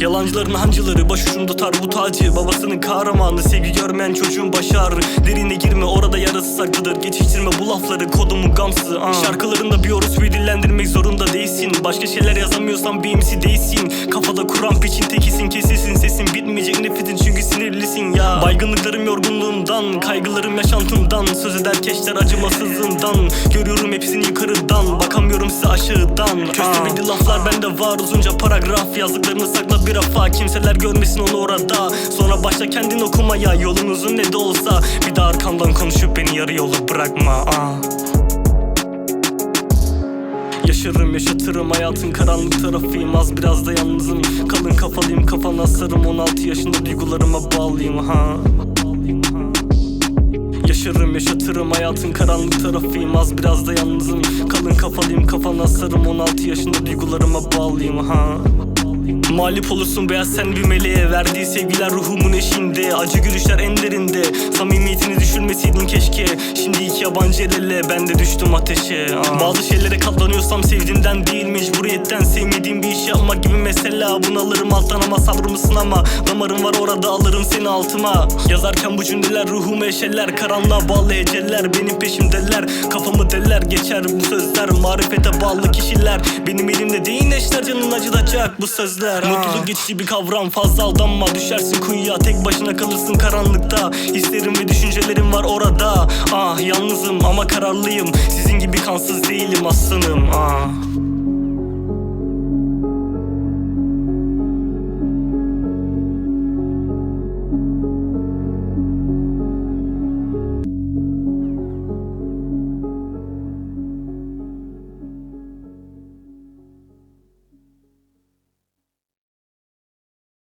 Yalancıların hancıları başucumda tar bu tacı. Babasının kahramanı sevgi görmeyen çocuğun başı Derine girme orada yarası saklıdır Geçiştirme bu lafları kodumun gamsı ah. Şarkılarında bir orospuyu dillendirmek zorunda değilsin. Başka şeyler yazamıyorsan bir MC değilsin. Kafada kuran piçin tekisin kesilsin Sesin. Bitmeyecek nefretin çünkü sinirlisin ya. Baygınlıklarım yorgunluğumdan Kaygılarım yaşantımdan Söz eder keşler acımasızlığımdan Görüyorum hepsini yukarıdan Bakamıyorum size aşağıdan. Köstebekli laflar bende var uzunca paragraf. Yazdıklarını sakla bir rafa Kimseler görmesin onu orada. Sonra başla kendin okumaya Yolun uzun ne de olsa. Bir de arkamdan konuşup beni yarı yolu bırakma ah. Yaşarım yaşatırım hayatın karanlık tarafıyım. Az biraz da yalnızım. Kalın kafalıyım kafana sarım. 16 yaşında duygularıma bağlıyım ha Yaşarım yaşatırım hayatın karanlık tarafıyım. Az biraz da yalnızım. Kalın kafalıyım kafana sarım. 16 yaşında duygularıma bağlıyım ha Mağlup olursun beyaz sen bir meleğe. Verdiği sevgiler ruhumun eşinde. Acı gülüşler en derinde. Samimiyetini düşürmeseydin keşke. Şimdi iki yabancı el ele. Ben de düştüm ateşe. Aa. Bazı şeylere katlanıyorsam sevdiğimden değil Mecburiyetten sevmediğim bir iş yapmak gibi mesela. Bunu alırım alttan ama sabrımı ama Damarım var orada alırım seni altıma. Yazarken bu cümleler ruhumu eşeller. Karanlığa bağlı heceler benim peşimdeler. Kafamı deller. Geçer bu sözler. Marifete bağlı kişiler. Benim elimde değil eşler canın acıtacak bu sözler Mutluluk geçici bir kavram fazla aldanma. Düşersin kuyuya tek başına kalırsın karanlıkta. Hislerim ve düşüncelerim var orada. Ah yalnızım ama kararlıyım. Sizin gibi kansız değilim aslanım ah